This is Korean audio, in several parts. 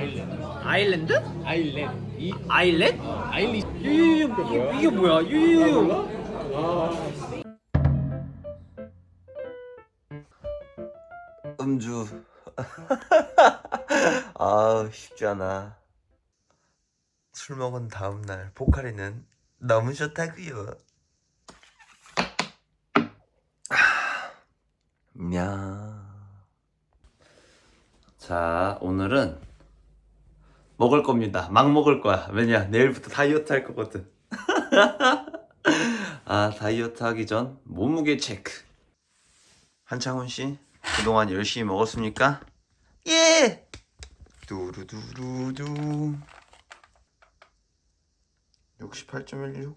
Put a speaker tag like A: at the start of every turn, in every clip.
A: 아일랜드.
B: 아일랜드?
A: 아일랜드. 이
B: 아일렛?
A: 아일리.
B: 이게, 이게, 이게 뭐야? 이게
A: 아.
C: 음주 아 쉽지 않아 술 먹은 다음날 포카리는 너무 좋다구요 야. 자 오늘은 먹을 겁니다 막 먹을 거야 왜냐 내일부터 다이어트 할 거거든 아 다이어트 하기 전 몸무게 체크 한창훈 씨 그동안 열심히 먹었습니까? 예! 두루두루두 68.16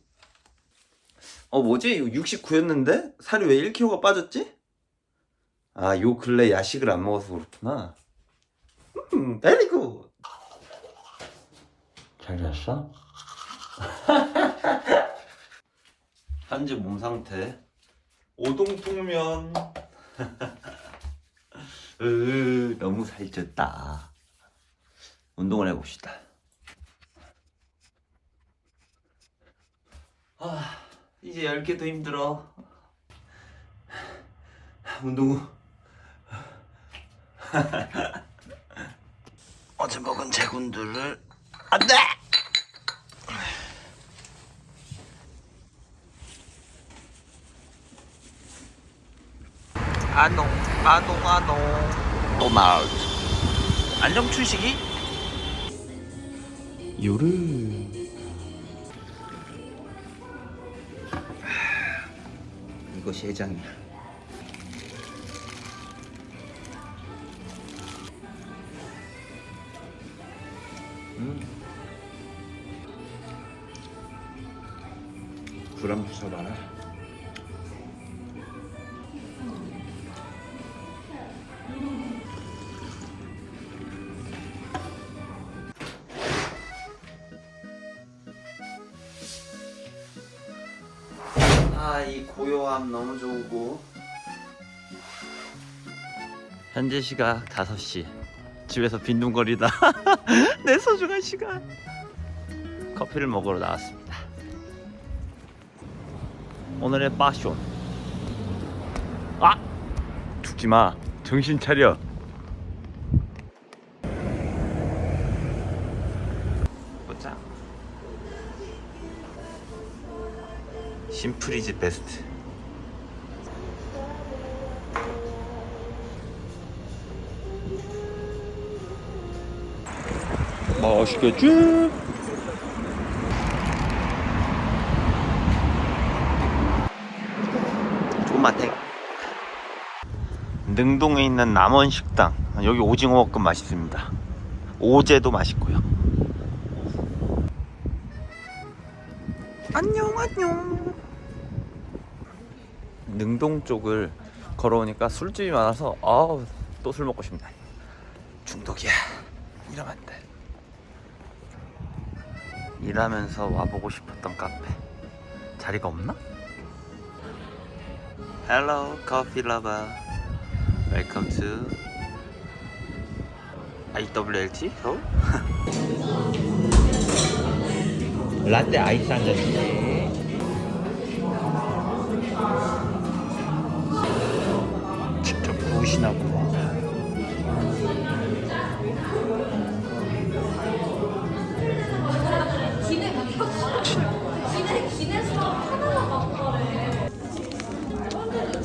C: 어 뭐지? 이거 69였는데? 살이 왜 1kg가 빠졌지? 아 요 근래 야식을 안 먹어서 그렇구나 음, good 잘 잤어? 현재 몸 상태 오동통면 으, 너무 살쪘다. 운동을 해봅시다. 아, 이제 10개도 힘들어. 운동 후. 어제 먹은 제군들을 안 돼! 아농, 아농, 아농. 또 나올. 안녕 춘식이? 요르. 이것이 해장이야. 음. 불안 부숴봐라. 아, 고요함 너무 좋고. 현재 시각 5시. 집에서 빈둥거리다. 내 소중한 시간. 커피를 먹으러 나왔습니다. 오늘의 파쇼. 아! 죽지 마. 정신 차려. 심플이즈 베스트. 맛있겠지? 조마탱. 능동에 있는 남원 식당. 여기 오징어 볶음 맛있습니다. 오제도 맛있고요. 안녕 안녕 능동 쪽을 걸어오니까 술집이 많아서 아우 또 술 먹고 싶네. 중독이야. 이러면 안돼. 일하면서 와보고 싶었던 카페. 자리가 없나? Hello coffee lover. Welcome to IWLT 서울 라떼 아이스 한잔 진짜 부으시나고.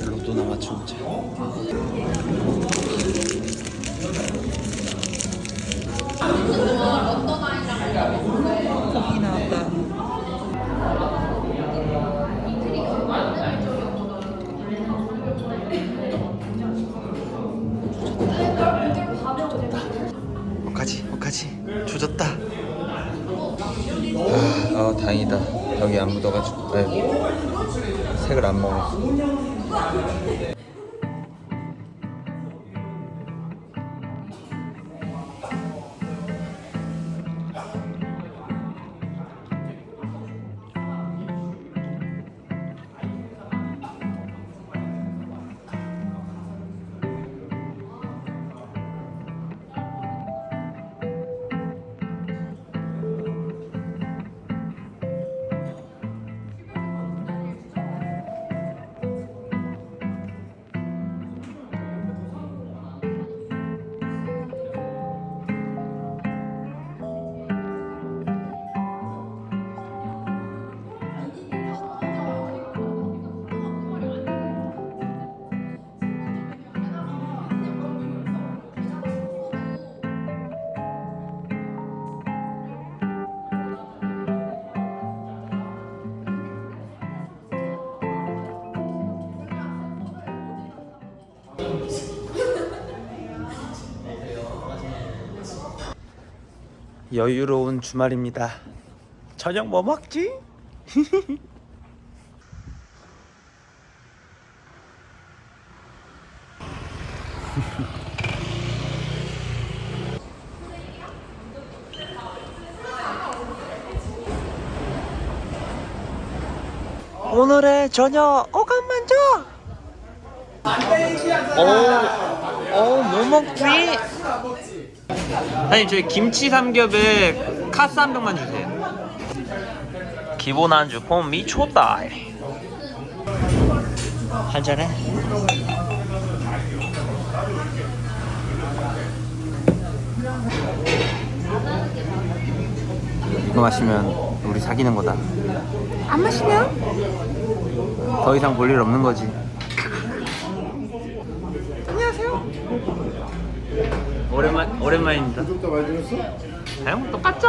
C: 로도나 맞춰보자 조졌다. 아, 아 다행이다. 여기 안 묻어가지고. 네. 색을 안 먹어 여유로운 주말입니다. 저녁 뭐 먹지? 오늘의 저녁 오감 만져. 어, 어, 뭐 먹지?
B: 아니 저희 김치 삼겹에 카스 한 병만 주세요.
C: 기본 안주 폼 미쳤다. 한 잔해. 이거 마시면 우리 사귀는 거다. 안 마시면 더 이상 볼 일 없는 거지.
B: 오랜만 오랜만입니다.
A: 구독자 많이 늘었어?
B: 형 똑같죠?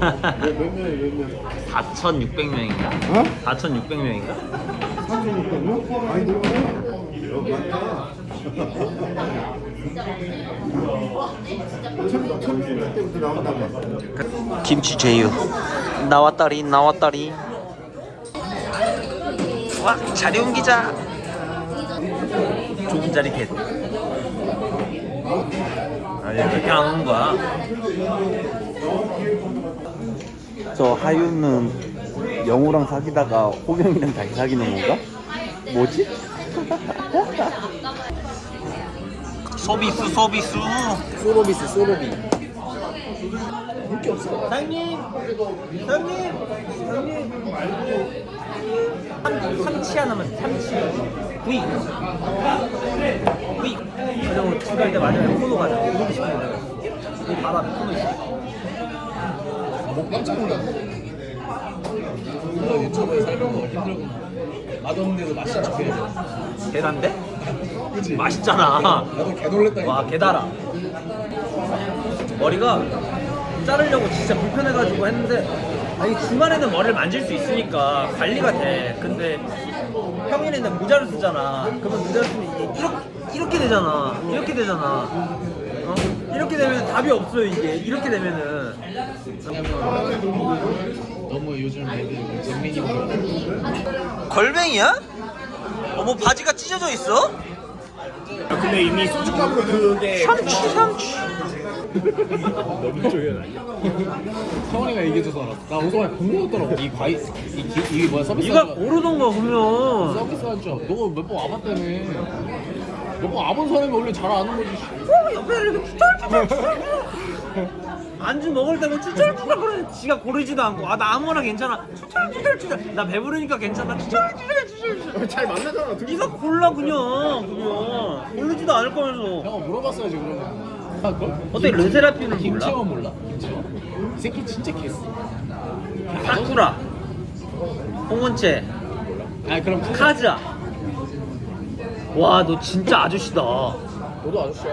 A: 몇 명이 몇 명?
B: 4,600명인가?
A: 어?
B: 4,600명인가?
A: 3,600명? 많이 늘었네. 여기 많다. 천, 천주일 때부터 나온다고.
C: 김치 제유 나왔다리 나왔다리 와 자리 옮기자 좁은 자리 겟 아니 왜 이렇게 안 오는 거야 저 하윤은 영우랑 사귀다가 호경이랑 다시 사귀는 건가? 뭐지? 소비수 소비수
B: 소로비스 소로비. 사장님, 사장님, 사장님. 삼- 삼치 하나만 삼치. 구이. 그리고 추가할 때 마지막에 코노 가자. 먹고 싶은 거. 이 바람에 코노 있어.
A: 뭐 깜짝 놀랐네. 너 유튜브에 설명은 힘들구나. 맛없는데도 맛있는 척 해야지.
B: 계란데?
A: 그치?
B: 맛있잖아.
A: 나도 개 놀랬다니까.
B: 와 개달아. 머리가 자르려고 진짜 불편해가지고 했는데 아니 주말에는 머리를 만질 수 있으니까 관리가 돼. 근데 평일에는 모자를 쓰잖아. 그러면 모자를 쓰면 이렇게 이렇게 되잖아. 이렇게 되잖아. 어? 이렇게 되면 답이 없어요 이게. 이렇게 되면은
A: 너무 요즘 애들 잼민이 보고
C: 걸뱅이야? 어머 바지가 찢어져 있어?
A: 근데 이미 소주값으로 그게
C: 삼치 삼치
A: 너무 조연 아니야? 성원이가 얘기해줘서 알았어. 나 오성환이 본거 같더라고. 이 과일, 이, 기, 이게 뭐야 서비스
B: 네가
A: 한줄
B: 고르던가 그러면.
A: 서비스 한 줄. 너몇 번 와봤다며. 몇번 와본 사람이 원래 잘 아는 거지.
B: 어, 옆에 이렇게 추쩔추쩔 안주 먹을 때면 추쩔추쩔 그러는데 지가 고르지도 않고 아 나 아무거나 괜찮아 추쩔추쩔추쩔 나 배부르니까 괜찮아 추쩔추쩔추쩔
A: 잘 만나잖아. 둘이.
B: 네가 골라 그냥 그냥 고르지도 않을 거면서
A: 내가 물어봤어야지 그러면. 아, 그?
B: 어떻게 르세라핌을 몰라?
A: 김채원 몰라? 김채원? 이 새끼 진짜 개쓰.
B: 사쿠라 홍원채
A: 아 그럼 카...
B: 카즈아 와 너 진짜 아저씨다
A: 너도 아저씨야.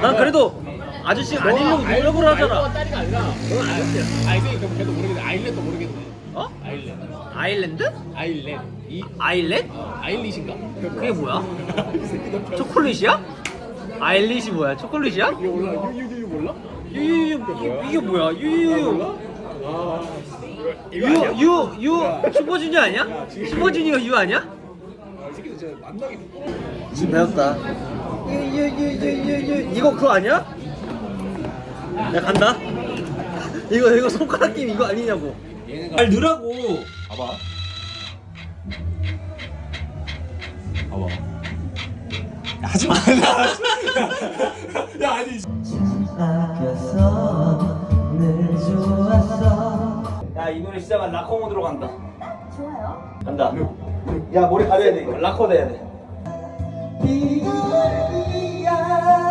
B: 난 그래도 아저씨가 아니려고 노력을 하잖아
A: 딸이가 아니라 넌 아저씨야. 아 그럼 걔도 모르겠네. 아일랜드 모르겠네.
B: 어?
A: 아일랜드.
B: 아일랜드?
A: 아일랜드. 이
B: 아일렛?
A: 아일릿인가?
B: 그게 뭐야?
A: 이 새끼 너 별.
B: 초콜릿이야? 아일릿이 뭐야? 초콜릿이야?
A: 이거 몰라? 유유유 몰라?
B: 유유유 이게, 이게 뭐야? 유유유
A: 아 이거 아니야?
B: 유유유 슈퍼주니어 아니야? 슈퍼주니어 유 아니야? 지금 배웠다 이거 그거 아니야? 야 간다 이거 이거 손가락 게임 이거 아니냐고 잘 넣으라고
A: 봐봐. 봐봐. 하지 마. 야 아니.
B: 야 이 노래 시작한 락커 모드로 간다 좋아요. 간다. 야 머리 가려야 돼 이거. 락커 돼야 돼.
D: 바람처